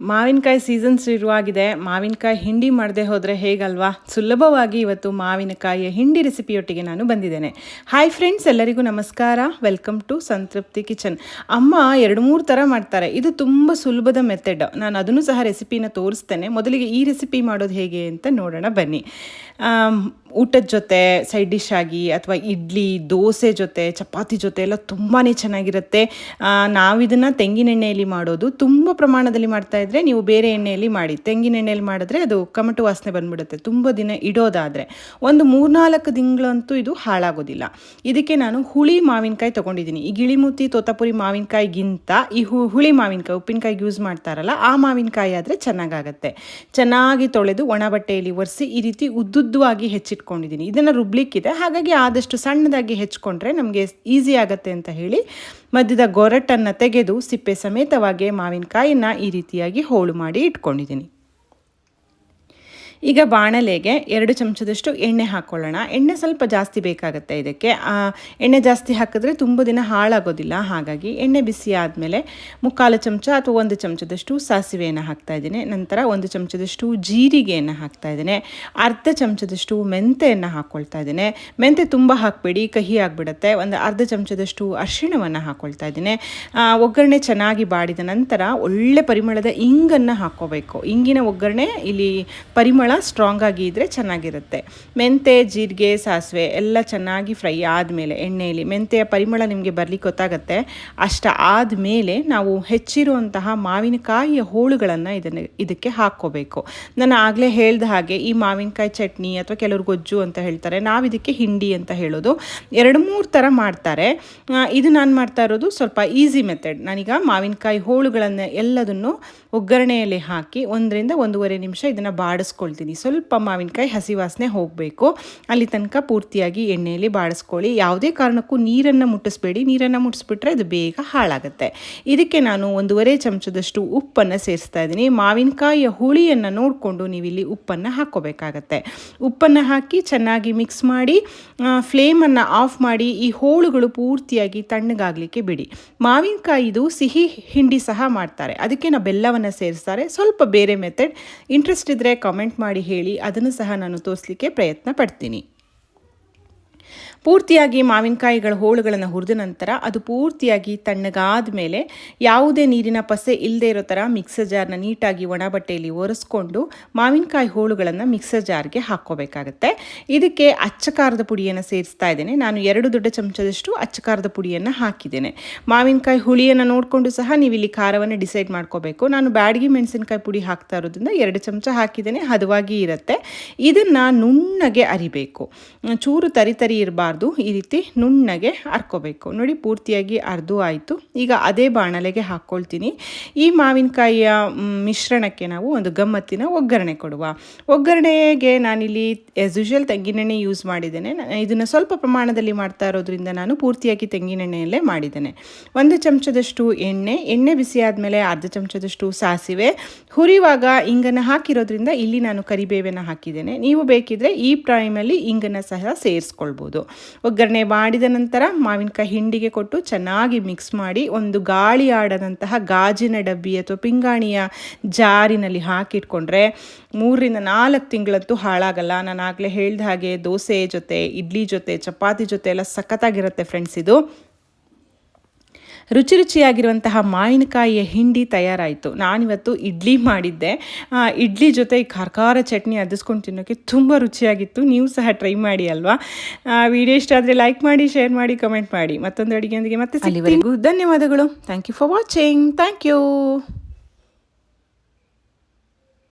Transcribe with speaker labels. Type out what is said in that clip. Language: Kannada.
Speaker 1: ಮಾವಿನಕಾಯಿ ಸೀಸನ್ ಶುರುವಾಗಿದೆ. ಮಾವಿನಕಾಯಿ ಹಿಂಡಿ ಮಾಡದೆ ಹೋದರೆ ಹೇಗಲ್ವಾ? ಸುಲಭವಾಗಿ ಇವತ್ತು ಮಾವಿನಕಾಯಿಯ ಹಿಂಡಿ ರೆಸಿಪಿಯೊಟ್ಟಿಗೆ ನಾನು ಬಂದಿದ್ದೇನೆ. ಹಾಯ್ ಫ್ರೆಂಡ್ಸ್ ಎಲ್ಲರಿಗೂ ನಮಸ್ಕಾರ. ವೆಲ್ಕಮ್ ಟು ಸಂತೃಪ್ತಿ ಕಿಚನ್ ಅಮ್ಮ ಎರಡು ಮೂರು ಥರ ಮಾಡ್ತಾರೆ. ಇದು ತುಂಬ ಸುಲಭದ ಮೆಥಡ್ ನಾನು ಅದನ್ನು ಸಹ ರೆಸಿಪಿನ ತೋರಿಸ್ತೇನೆ. ಮೊದಲಿಗೆ ಈ ರೆಸಿಪಿ ಮಾಡೋದು ಹೇಗೆ ಅಂತ ನೋಡೋಣ ಬನ್ನಿ. ಊಟದ ಜೊತೆ ಸೈಡ್ ಡಿಶ್ ಆಗಿ ಅಥವಾ ಇಡ್ಲಿ, ದೋಸೆ ಜೊತೆ, ಚಪಾತಿ ಜೊತೆ ಎಲ್ಲ ತುಂಬಾ ಚೆನ್ನಾಗಿರುತ್ತೆ. ನಾವಿದನ್ನು ತೆಂಗಿನ ಎಣ್ಣೆಯಲ್ಲಿ ಮಾಡೋದು ತುಂಬ ಪ್ರಮಾಣದಲ್ಲಿ ಮಾಡ್ತಾ ಇದ್ರೆ ನೀವು ಬೇರೆ ಎಣ್ಣೆಯಲ್ಲಿ ಮಾಡಿ. ತೆಂಗಿನ ಎಣ್ಣೆಯಲ್ಲಿ ಮಾಡಿದ್ರೆ ಅದು ಕಮಟು ವಾಸನೆ ಬಂದ್ಬಿಡುತ್ತೆ. ತುಂಬ ದಿನ ಇಡೋದಾದರೆ. ಒಂದು ಮೂರ್ನಾಲ್ಕು ತಿಂಗಳಂತೂ ಇದು ಹಾಳಾಗೋದಿಲ್ಲ. ಇದಕ್ಕೆ ನಾನು ಹುಳಿ ಮಾವಿನಕಾಯಿ ತೊಗೊಂಡಿದ್ದೀನಿ. ಈ ಗಿಳಿಮೂತಿ, ತೋತಾಪುರಿ ಮಾವಿನಕಾಯಿಗಿಂತ ಈ ಹುಳಿ ಮಾವಿನಕಾಯಿ ಉಪ್ಪಿನಕಾಯಿಗೆ ಯೂಸ್ ಮಾಡ್ತಾರಲ್ಲ, ಆ ಮಾವಿನಕಾಯಿ ಆದರೆ ಚೆನ್ನಾಗಾಗತ್ತೆ. ಚೆನ್ನಾಗಿ ತೊಳೆದು ಒಣ ಬಟ್ಟೆಯಲ್ಲಿ ಒರೆಸಿ ಈ ರೀತಿ ಉದ್ದುದ್ದವಾಗಿ ಹೆಚ್ಚಿಟ್ಕೊಂಡಿದ್ದೀನಿ. ಇದನ್ನು ರುಬ್ಲಿಕ್ಕಿದೆ. ಹಾಗಾಗಿ ಆದಷ್ಟು ಸಣ್ಣದಾಗಿ ಹೆಚ್ಕೊಂಡ್ರೆ ನಮಗೆ ಈಸಿ ಆಗುತ್ತೆ ಅಂತ ಹೇಳಿ ಮಧ್ಯದ ಗೊರಟನ್ನು ತೆಗೆದು ಸಿಪ್ಪೆ ಸಮೇತವಾಗಿ ಮಾವಿನಕಾಯಿನ ಈ ರೀತಿಯಾಗಿ ಹೋಳು ಮಾಡಿ ಇಟ್ಕೊಂಡಿದ್ದೀನಿ. ಈಗ ಬಾಣಲೆಗೆ ಎರಡು ಚಮಚದಷ್ಟು ಎಣ್ಣೆ ಹಾಕ್ಕೊಳ್ಳೋಣ ಎಣ್ಣೆ ಸ್ವಲ್ಪ ಜಾಸ್ತಿ ಬೇಕಾಗುತ್ತೆ ಇದಕ್ಕೆ. ಎಣ್ಣೆ ಜಾಸ್ತಿ ಹಾಕಿದ್ರೆ ತುಂಬ ದಿನ ಹಾಳಾಗೋದಿಲ್ಲ. ಹಾಗಾಗಿ ಎಣ್ಣೆ ಬಿಸಿ ಆದಮೇಲೆ ಮುಕ್ಕಾಲು ಚಮಚ ಅಥವಾ ಒಂದು ಚಮಚದಷ್ಟು ಸಾಸಿವೆಯನ್ನು ಹಾಕ್ತಾ ಇದ್ದೀನಿ. ನಂತರ ಒಂದು ಚಮಚದಷ್ಟು ಜೀರಿಗೆಯನ್ನು ಹಾಕ್ತಾ ಇದ್ದೇನೆ. ಅರ್ಧ ಚಮಚದಷ್ಟು ಮೆಂತೆಯನ್ನು ಹಾಕ್ಕೊಳ್ತಾ ಇದ್ದೇನೆ. ಮೆಂತೆ ತುಂಬ ಹಾಕಬೇಡಿ, ಕಹಿ ಆಗಿಬಿಡುತ್ತೆ. ಒಂದು ಅರ್ಧ ಚಮಚದಷ್ಟು ಅರಿಶಿಣವನ್ನು ಹಾಕ್ಕೊಳ್ತಾ ಇದ್ದೀನಿ. ಒಗ್ಗರಣೆ ಚೆನ್ನಾಗಿ ಬಾಡಿದ ನಂತರ ಒಳ್ಳೆ ಪರಿಮಳದ ಇಂಗನ್ನು ಹಾಕ್ಕೋಬೇಕು ಇಂಗಿನ ಒಗ್ಗರಣೆ ಇಲ್ಲಿ ಪರಿಮಳ ಸ್ಟ್ರಾಂಗ್ ಆಗಿ ಇದ್ದರೆ ಚೆನ್ನಾಗಿರುತ್ತೆ. ಮೆಂತೆ, ಜೀರಿಗೆ, ಸಾಸಿವೆ ಎಲ್ಲ ಚೆನ್ನಾಗಿ ಫ್ರೈ ಆದಮೇಲೆ ಎಣ್ಣೆಯಲ್ಲಿ ಮೆಂತೆಯ ಪರಿಮಳ ನಿಮಗೆ ಬರ್ಲಿಕ್ಕೆ ಗೊತ್ತಾಗುತ್ತೆ. ಅಷ್ಟ ಆದಮೇಲೆ ನಾವು ಹೆಚ್ಚಿರುವಂತಹ ಮಾವಿನಕಾಯಿಯ ಹೋಳುಗಳನ್ನು ಇದನ್ನು ಇದಕ್ಕೆ ಹಾಕ್ಕೋಬೇಕು. ನಾನು ಆಗಲೇ ಹೇಳ್ದ ಹಾಗೆ ಈ ಮಾವಿನಕಾಯಿ ಚಟ್ನಿ ಅಥವಾ ಕೆಲವರು ಗೊಜ್ಜು ಅಂತ ಹೇಳ್ತಾರೆ ನಾವು ಇದಕ್ಕೆ ಹಿಂಡಿ ಅಂತ ಹೇಳೋದು. ಎರಡು ಮೂರು ಥರ ಮಾಡ್ತಾರೆ. ಇದು ನಾನು ಮಾಡ್ತಾ ಇರೋದು ಸ್ವಲ್ಪ ಈಸಿ ಮೆಥಡ್ ನಾನೀಗ ಮಾವಿನಕಾಯಿ ಹೋಳುಗಳನ್ನು ಎಲ್ಲದನ್ನು ಒಗ್ಗರಣೆಯಲ್ಲಿ ಹಾಕಿ ಒಂದರಿಂದ ಒಂದೂವರೆ ನಿಮಿಷ ಇದನ್ನು ಬಾಡಿಸ್ಕೊಳ್ತೀನಿ. ಸ್ವಲ್ಪ ಮಾವಿನಕಾಯಿ ಹಸಿ ವಾಸನೆ ಹೋಗಬೇಕು. ಅಲ್ಲಿ ತನಕ ಪೂರ್ತಿಯಾಗಿ ಎಣ್ಣೆಯಲ್ಲಿ ಬಾಡಿಸ್ಕೊಳ್ಳಿ. ಯಾವುದೇ ಕಾರಣಕ್ಕೂ ನೀರನ್ನು ಮುಟ್ಟಿಸ್ಬೇಡಿ. ನೀರನ್ನು ಮುಟ್ಟಿಸ್ಬಿಟ್ರೆ ಅದು ಬೇಗ ಹಾಳಾಗುತ್ತೆ. ಇದಕ್ಕೆ ನಾನು ಒಂದೂವರೆ ಚಮಚದಷ್ಟು ಉಪ್ಪನ್ನು ಸೇರಿಸ್ತಾ ಇದ್ದೀನಿ. ಮಾವಿನಕಾಯಿಯ ಹುಳಿಯನ್ನು ನೋಡಿಕೊಂಡು ನೀವಿಲ್ಲಿ ಉಪ್ಪನ್ನು ಹಾಕ್ಕೋಬೇಕಾಗತ್ತೆ. ಉಪ್ಪನ್ನು ಹಾಕಿ ಚೆನ್ನಾಗಿ ಮಿಕ್ಸ್ ಮಾಡಿ ಫ್ಲೇಮನ್ನು ಆಫ್ ಮಾಡಿ ಈ ಹೋಳುಗಳು ಪೂರ್ತಿಯಾಗಿ ತಣ್ಣಗಾಗಲಿಕ್ಕೆ ಬಿಡಿ. ಮಾವಿನಕಾಯಿದು ಸಿಹಿ ಹಿಂಡಿ ಸಹ ಮಾಡ್ತಾರೆ. ಅದಕ್ಕೆ ನಾವು ಬೆಲ್ಲವನ್ನು ಸೇರಿಸ್ತಾರೆ. ಸ್ವಲ್ಪ ಬೇರೆ ಮೆಥಡ್. ಇಂಟ್ರೆಸ್ಟ್ ಇದ್ದರೆ ಕಾಮೆಂಟ್ ಮಾಡಿ. ಹೇಳಿ ಅದನ್ನು ಸಹ ನಾನು ತೋರಿಸಲಿಕ್ಕೆ ಪ್ರಯತ್ನ ಪಡ್ತೀನಿ. ಪೂರ್ತಿಯಾಗಿ ಮಾವಿನಕಾಯಿಗಳ ಹೋಳುಗಳನ್ನು ಹುರಿದ ನಂತರ ಅದು ಪೂರ್ತಿಯಾಗಿ ತಣ್ಣಗಾದ ಮೇಲೆ ಯಾವುದೇ ನೀರಿನ ಪಸೆ ಇಲ್ಲದೆ ಇರೋ ಥರ ಮಿಕ್ಸರ್ ಜಾರ್ನ ನೀಟಾಗಿ ಒಣ ಬಟ್ಟೆಯಲ್ಲಿ ಒರೆಸ್ಕೊಂಡು ಮಾವಿನಕಾಯಿ ಹೋಳುಗಳನ್ನು ಮಿಕ್ಸರ್ ಜಾರ್ಗೆ ಹಾಕ್ಕೋಬೇಕಾಗತ್ತೆ. ಇದಕ್ಕೆ ಅಚ್ಚ ಖಾರದ ಪುಡಿಯನ್ನು ಸೇರಿಸ್ತಾ ಇದ್ದೇನೆ. ನಾನು ಎರಡು ದೊಡ್ಡ ಚಮಚದಷ್ಟು ಅಚ್ಚ ಖಾರದ ಪುಡಿಯನ್ನು ಹಾಕಿದ್ದೇನೆ. ಮಾವಿನಕಾಯಿ ಹುಳಿಯನ್ನು ನೋಡಿಕೊಂಡು ಸಹ ನೀವು ಇಲ್ಲಿ ಖಾರವನ್ನು ಡಿಸೈಡ್ ಮಾಡ್ಕೋಬೇಕು. ನಾನು ಬ್ಯಾಡಗಿ ಮೆಣಸಿನಕಾಯಿ ಪುಡಿ ಹಾಕ್ತಾ ಇರೋದ್ರಿಂದ ಎರಡು ಚಮಚ ಹಾಕಿದ್ದೇನೆ. ಹದವಾಗಿ ಇರುತ್ತೆ. ಇದನ್ನು ನುಣ್ಣಗೆ ಅರಿಬೇಕು. ಚೂರು ತರಿ ತರಿ ಇರಬಾರ್ದು. ಈ ರೀತಿ ನುಣ್ಣಗೆ ಹರ್ಕೋಬೇಕು ನೋಡಿ, ಪೂರ್ತಿಯಾಗಿ ಅರ್ದು ಆಯಿತು. ಈಗ ಅದೇ ಬಾಣಲೆಗೆ ಹಾಕ್ಕೊಳ್ತೀನಿ ಈ ಮಾವಿನಕಾಯಿಯ ಮಿಶ್ರಣಕ್ಕೆ ನಾವು ಒಂದು ಗಮ್ಮತ್ತಿನ ಒಗ್ಗರಣೆ ಕೊಡುವ. ಒಗ್ಗರಣೆಗೆ ನಾನಿಲ್ಲಿ ಆಸ್ ಯೂಶುವಲ್ ತೆಂಗಿನೆಣ್ಣೆ ಯೂಸ್ ಮಾಡಿದ್ದೇನೆ. ಇದನ್ನು ಸ್ವಲ್ಪ ಪ್ರಮಾಣದಲ್ಲಿ ಮಾಡ್ತಾ ಇರೋದ್ರಿಂದ ನಾನು ಪೂರ್ತಿಯಾಗಿ ತೆಂಗಿನೆಣ್ಣೆಯಲ್ಲೇ ಮಾಡಿದ್ದೇನೆ. ಒಂದು ಚಮಚದಷ್ಟು ಎಣ್ಣೆ ಎಣ್ಣೆ ಬಿಸಿ ಆದಮೇಲೆ ಅರ್ಧ ಚಮಚದಷ್ಟು ಸಾಸಿವೆ. ಹುರಿಯುವಾಗ ಇಂಗನ್ನು ಹಾಕಿರೋದ್ರಿಂದ ಇಲ್ಲಿ ನಾನು ಕರಿಬೇವೆನ ಹಾಕಿದ್ದೇನೆ. ನೀವು ಬೇಕಿದ್ರೆ ಈ ಟೈಮಲ್ಲಿ ಇಂಗನ್ನು ಸಹ ಸೇರಿಸ್ಕೊಳ್ಬೋದು. ಒಗ್ಗರಣೆ ಮಾಡಿದ ನಂತರ ಮಾವಿನಕಾಯಿ ಹಿಂಡಿಗೆ ಕೊಟ್ಟು ಚೆನ್ನಾಗಿ ಮಿಕ್ಸ್ ಮಾಡಿ ಒಂದು ಗಾಳಿ ಆಡದಂತಹ ಗಾಜಿನ ಡಬ್ಬಿ ಅಥವಾ ಪಿಂಗಾಣಿಯ ಜಾರಿನಲ್ಲಿ ಹಾಕಿಟ್ಕೊಂಡ್ರೆ ಮೂರರಿಂದ ನಾಲ್ಕು ತಿಂಗಳಂತೂ ಹಾಳಾಗಲ್ಲ. ನಾನು ಆಗಲೇ ಹೇಳ್ದ ಹಾಗೆ ದೋಸೆ ಜೊತೆ, ಇಡ್ಲಿ ಜೊತೆ, ಚಪಾತಿ ಜೊತೆ ಎಲ್ಲ ಸಖತ್ತಾಗಿರುತ್ತೆ ಫ್ರೆಂಡ್ಸ್ ಇದು. ರುಚಿ ರುಚಿಯಾಗಿರುವಂತಹ ಮಾವಿನಕಾಯಿಯ ಹಿಂಡಿ ತಯಾರಾಯಿತು. ನಾನಿವತ್ತು ಇಡ್ಲಿ ಮಾಡಿದ್ದೆ. ಇಡ್ಲಿ ಜೊತೆ ಈ ಖಾರ ಚಟ್ನಿ ಅದಿಸ್ಕೊಂಡು ತಿನ್ನೋಕ್ಕೆ ತುಂಬ ರುಚಿಯಾಗಿತ್ತು. ನೀವು ಸಹ ಟ್ರೈ ಮಾಡಿ ಅಲ್ವಾ? ವಿಡಿಯೋ ಇಷ್ಟ ಆದರೆ ಲೈಕ್ ಮಾಡಿ, ಶೇರ್ ಮಾಡಿ, ಕಮೆಂಟ್ ಮಾಡಿ. ಮತ್ತೊಂದು ಅಡುಗೆಯೊಂದಿಗೆ ಮತ್ತೆ ಅಲ್ಲಿವರೆಗೂ ಧನ್ಯವಾದಗಳು. Thank you for watching thank you